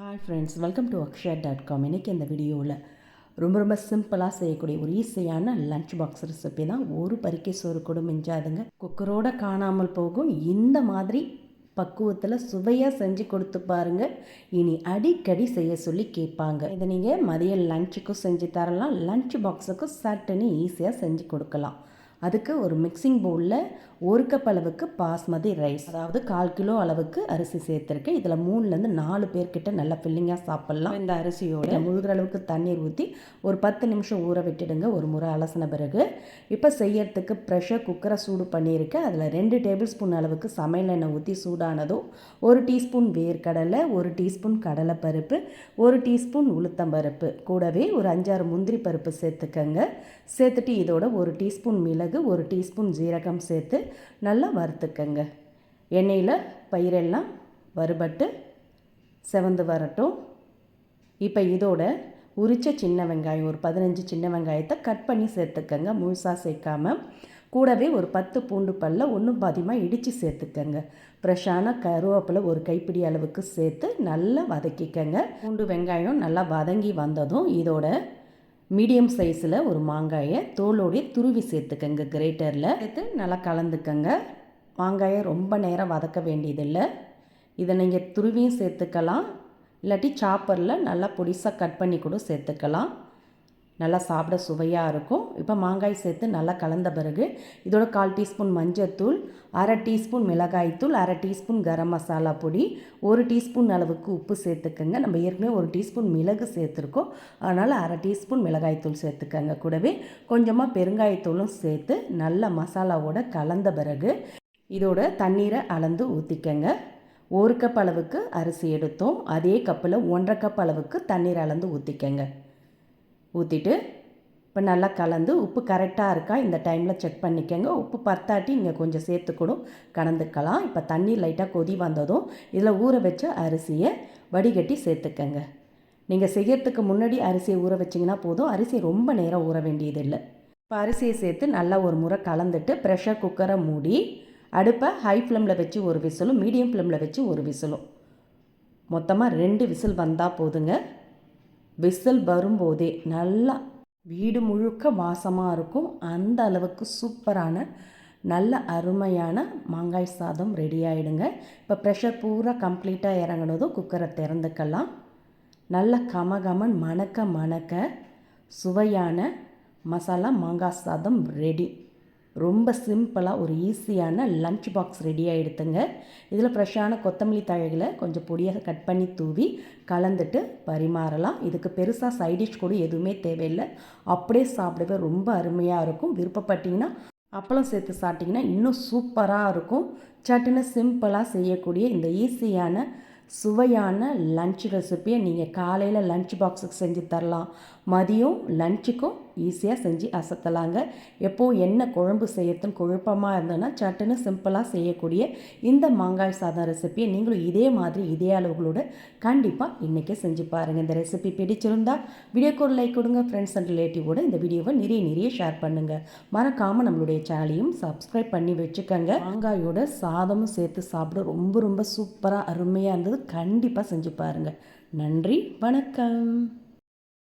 Hi friends welcome to Akshaya dot com இன்றைக்கி இந்த வீடியோவில் ரொம்ப ரொம்ப சிம்பிளாக செய்யக்கூடிய ஒரு ஈஸியான லஞ்ச் பாக்ஸ் ரெசிபி தான். ஒரு பறிக்கை சோறு கூட மிஞ்சாதுங்க. குக்கரோடு காணாமல் போகும். இந்த மாதிரி பக்குவத்தில் சுவையாக செஞ்சு கொடுத்து பாருங்கள் இனி அடிக்கடி செய்ய சொல்லி கேட்பாங்க. இதை நீங்கள் மதியம் லஞ்சுக்கும் செஞ்சு தரலாம். லஞ்ச் பாக்ஸுக்கும் சட்டுன்னு ஈஸியாக செஞ்சு கொடுக்கலாம். அதுக்கு ஒரு மிக்சிங் பவுலில் ஒரு கப் அளவுக்கு பாஸ்மதி ரைஸ் அதாவது கால் கிலோ அளவுக்கு அரிசி சேர்த்துருக்கேன். இதில் மூணுலேருந்து நாலு பேர்கிட்ட நல்லா ஃபில்லிங்காக சாப்பிட்லாம். இந்த அரிசியோட முழுகிற அளவுக்கு தண்ணீர் ஊற்றி ஒரு பத்து நிமிஷம் ஊற விட்டுடுங்க. ஒரு முறை அலசின பிறகு இப்போ செய்யறதுக்கு ப்ரெஷர் குக்கரை சூடு பண்ணியிருக்கேன். அதில் ரெண்டு டேபிள் ஸ்பூன் அளவுக்கு சமையல் எண்ணெய் ஊற்றி சூடானதும் ஒரு டீஸ்பூன் வேர்க்கடலை ஒரு டீஸ்பூன் கடலைப்பருப்பு ஒரு டீஸ்பூன் உளுத்தம்பருப்பு கூடவே ஒரு அஞ்சாறு முந்திரி பருப்பு சேர்த்துக்கங்க. சேர்த்துட்டு இதோட ஒரு டீஸ்பூன் மிளகு ஒரு டீஸ்பூன் ஜீரகம் சேர்த்து நல்லா வறுத்துக்கங்க. எண்ணெயில் பயிரெல்லாம் வறுபட்டு செவந்து வரட்டும். இப்போ இதோட உரித்த சின்ன வெங்காயம் ஒரு பதினஞ்சு சின்ன வெங்காயத்தை கட் பண்ணி சேர்த்துக்கங்க. முழுசாக சேர்க்காம. கூடவே ஒரு பத்து பூண்டு பல்ல ஒன்றும் பாதியமாக இடித்து சேர்த்துக்கங்க. ஃப்ரெஷ்ஷான கருவேப்பிலை ஒரு கைப்பிடி அளவுக்கு சேர்த்து நல்லா வதக்கிக்கங்க. பூண்டு வெங்காயம் நல்லா வதங்கி வந்ததும் இதோட மீடியம் சைஸில் ஒரு மாங்காயை தோலோடைய துருவி சேர்த்துக்கங்க கிரேட்டரில் சேர்த்து நல்லா கலந்துக்கங்க. மாங்காயை ரொம்ப நேரம் வதக்க வேண்டியதில்லை. இதை நீங்கள் துருவியும் சேர்த்துக்கலாம். இல்லாட்டி சாப்பரில் நல்லா பொடிசாக கட் பண்ணி கூட சேர்த்துக்கலாம். நல்லா சாப்பிட சுவையாக இருக்கும். இப்போ மாங்காய் சேர்த்து நல்லா கலந்த பிறகு இதோட கால் டீஸ்பூன் மஞ்சத்தூள் அரை டீஸ்பூன் மிளகாய்த்தூள் அரை டீஸ்பூன் கரம் மசாலா பொடி ஒரு டீஸ்பூன் அளவுக்கு உப்பு சேர்த்துக்கோங்க. நம்ம ஏற்கனவே ஒரு டீஸ்பூன் மிளகு சேர்த்துருக்கோம். அதனால் அரை டீஸ்பூன் மிளகாய்த்தூள் சேர்த்துக்கோங்க கூடவே. கொஞ்சமாக பெருங்காயத்தூளும் சேர்த்து நல்ல மசாலாவோட கலந்த பிறகு இதோட தண்ணீரை அளந்து ஊற்றிக்கங்க ஒரு கப் அளவுக்கு அரிசி எடுத்தோம். அதே கப்பில் ஒன்றரை கப் அளவுக்கு தண்ணீர் அளந்து ஊற்றிக்கங்க ஊற்றிட்டு இப்போ நல்லா கலந்து உப்பு கரெக்டாக இருக்கா? இந்த டைமில் செக் பண்ணிக்கோங்க. உப்பு பத்தாட்டி நீங்கள் கொஞ்சம் சேர்த்துக்கூடும் கலந்துக்கலாம். இப்போ தண்ணி லைட்டாக கொதி வந்ததும் இதில் ஊற வச்ச அரிசியை வடிகட்டி சேர்த்துக்கங்க. நீங்கள் செய்யறதுக்கு முன்னாடி அரிசியை ஊற வச்சிங்கன்னா போதும். அரிசி ரொம்ப நேரம் ஊற வேண்டியதில்லை. இப்போ அரிசியை சேர்த்து நல்லா ஒரு முறை கலந்துட்டு ப்ரெஷர் குக்கரை மூடி அடுப்பை ஹை ஃப்ளேமில் வச்சு ஒரு விசிலும் மீடியம் ஃப்ளேமில் வச்சு ஒரு விசிலும். மொத்தமாக ரெண்டு விசில் வந்தால் போதுங்க. விசில் வரும்போதே நல்லா வீடு முழுக்க வாசமாக இருக்கும். அந்த அளவுக்கு சூப்பரான நல்ல அருமையான மாங்காய் சாதம் ரெடி ஆகிடுங்க இப்போ ப்ரெஷர் பூரா கம்ப்ளீட்டாக இறங்கினதும் குக்கரை திறந்துக்கலாம். நல்ல கமகமன் மணக்க மணக்க சுவையான மசாலா மாங்காய் சாதம் ரெடி ரொம்ப சிம்பிளாக ஒரு ஈஸியான லஞ்ச் பாக்ஸ் ரெடி ஆகிடுத்துங்க இதில் ஃப்ரெஷ்ஷான கொத்தமல்லி தழைகளை கொஞ்சம் பொடியாக கட் பண்ணி தூவி கலந்துட்டு பரிமாறலாம். இதுக்கு பெருசாக சைடிஷ் கூட எதுவுமே தேவையில்லை. அப்படியே சாப்பிடவே ரொம்ப அருமையாக இருக்கும். விருப்பப்பட்டிங்கன்னா அப்பளம் சேர்த்து சாப்பிட்டிங்கன்னா இன்னும் சூப்பராக இருக்கும். சட்டுன்னு சிம்பிளாக செய்யக்கூடிய இந்த ஈஸியான சுவையான லன்ச் ரெசிப்பியை நீங்கள் காலையில் லன்ச் பாக்ஸுக்கு செஞ்சு தரலாம். மதியம் லஞ்சுக்கும் ஈஸியாக செஞ்சு அசத்தலாங்க. எப்போது என்ன குழம்பு செய்யறதுன்னு குழப்பமாக இருந்ததுன்னா சட்டுன்னு சிம்பிளாக செய்யக்கூடிய இந்த மாங்காய் சாதம் ரெசிப்பியை நீங்களும் இதே மாதிரி இதே அளவுகளோட கண்டிப்பாக இன்றைக்கே செஞ்சு பாருங்கள் இந்த ரெசிபி பிடிச்சிருந்தா வீடியோக்கு ஒரு லைக் கொடுங்க ஃப்ரெண்ட்ஸ் அண்ட் ரிலேட்டிவோட இந்த வீடியோவை நிறைய நிறைய ஷேர் பண்ணுங்கள் மறக்காமல் நம்மளுடைய சேனலையும் சப்ஸ்கிரைப் பண்ணி வச்சுக்கோங்க. மாங்காயோட சாதமும் சேர்த்து சாப்பிட ரொம்ப ரொம்ப சூப்பராக அருமையாக இருந்தது. கண்டிப்பாக செஞ்சு பாருங்கள் நன்றி வணக்கம்.